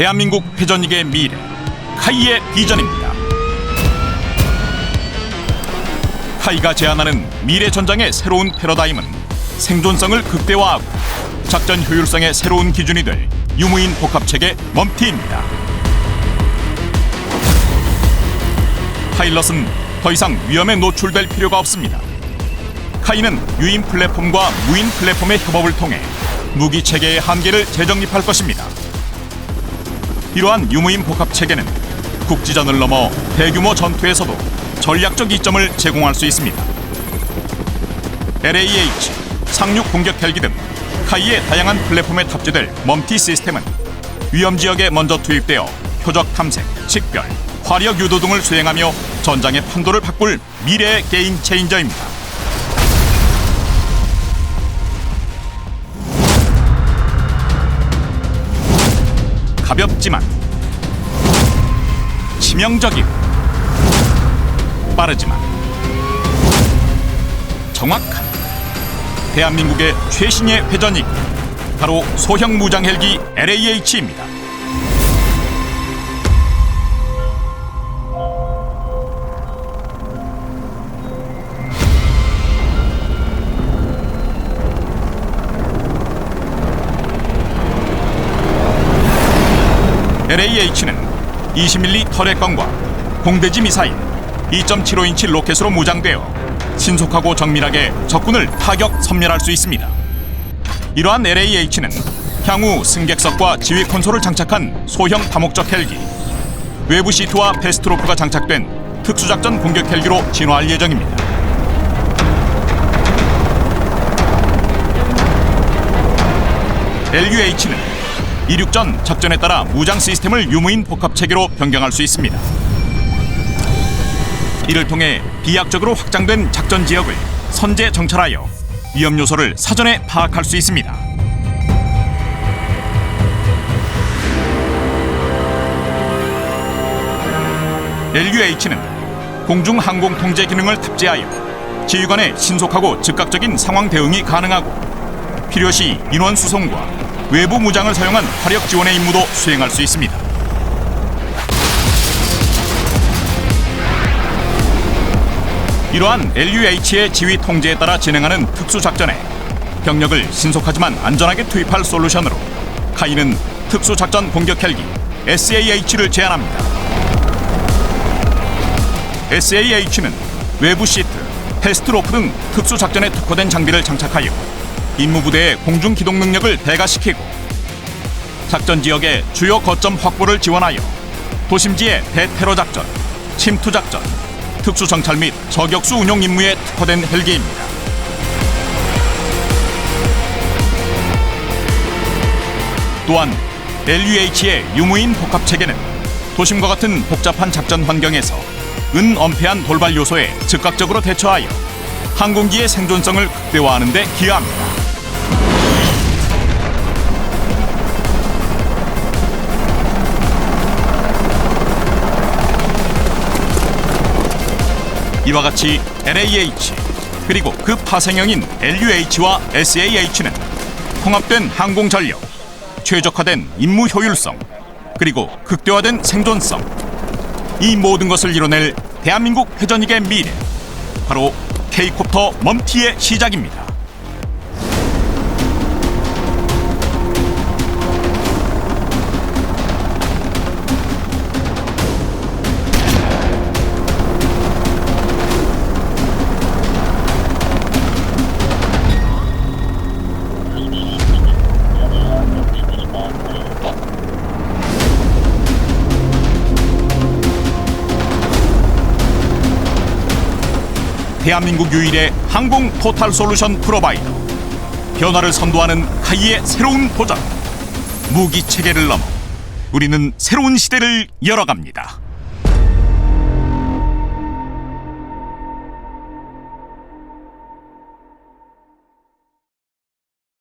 대한민국 회전익의 미래 카이의 비전입니다. 카이가 제안하는 미래 전장의 새로운 패러다임은 생존성을 극대화하고 작전 효율성의 새로운 기준이 될 유무인 복합 체계 멈티입니다. 파일럿은 더 이상 위험에 노출될 필요가 없습니다. 카이는 유인 플랫폼과 무인 플랫폼의 협업을 통해 무기 체계의 한계를 재정립할 것입니다. 이러한 유무인 복합 체계는 국지전을 넘어 대규모 전투에서도 전략적 이점을 제공할 수 있습니다. LAH, 상륙 공격 헬기 등 카이의 다양한 플랫폼에 탑재될 멈티 시스템은 위험 지역에 먼저 투입되어 표적 탐색, 식별, 화력 유도 등을 수행하며 전장의 판도를 바꿀 미래의 게임 체인저입니다. 가볍지만 치명적이고 빠르지만 정확한 대한민국의 최신의 회전익 바로 소형 무장 헬기 LAH입니다. LAH는 20mm 터렛건과 공대지 미사일 2.75인치 로켓으로 무장되어 신속하고 정밀하게 적군을 타격 섬멸할 수 있습니다. 이러한 LAH는 향후 승객석과 지휘 콘솔을 장착한 소형 다목적 헬기, 외부 시트와 패스트로프가 장착된 특수작전 공격 헬기로 진화할 예정입니다. LUH는 이륙 전 작전에 따라 무장 시스템을 유무인 복합 체계로 변경할 수 있습니다. 이를 통해 비약적으로 확장된 작전 지역을 선제 정찰하여 위험 요소를 사전에 파악할 수 있습니다. LUH는 공중 항공 통제 기능을 탑재하여 지휘관의 신속하고 즉각적인 상황 대응이 가능하고 필요시 인원 수송과 외부 무장을 사용한 화력 지원의 임무도 수행할 수 있습니다. 이러한 LUH의 지휘 통제에 따라 진행하는 특수 작전에 병력을 신속하지만 안전하게 투입할 솔루션으로 카이는 특수 작전 공격 헬기 SAH를 제안합니다. SAH는 외부 시트, 패스트로프 등 특수 작전에 특화된 장비를 장착하여 임무 부대의 공중 기동 능력을 대가시키고 작전 지역의 주요 거점 확보를 지원하여 도심지의 대테러 작전, 침투 작전, 특수 정찰 및 저격수 운용 임무에 특화된 헬기입니다. 또한 LUH의 유무인 복합 체계는 도심과 같은 복잡한 작전 환경에서 은엄폐한 돌발 요소에 즉각적으로 대처하여 항공기의 생존성을 극대화하는 데 기여합니다. 이와 같이 LAH 그리고 그 파생형인 LUH와 SAH는 통합된 항공 전력, 최적화된 임무 효율성, 그리고 극대화된 생존성 이 모든 것을 이뤄낼 대한민국 회전익의 미래 바로 K콥터 멈티의 시작입니다. 대한민국 유일의 항공 포탈 솔루션 프로바이더 변화를 선도하는 카이의 새로운 도전 무기 체계를 넘어 우리는 새로운 시대를 열어갑니다.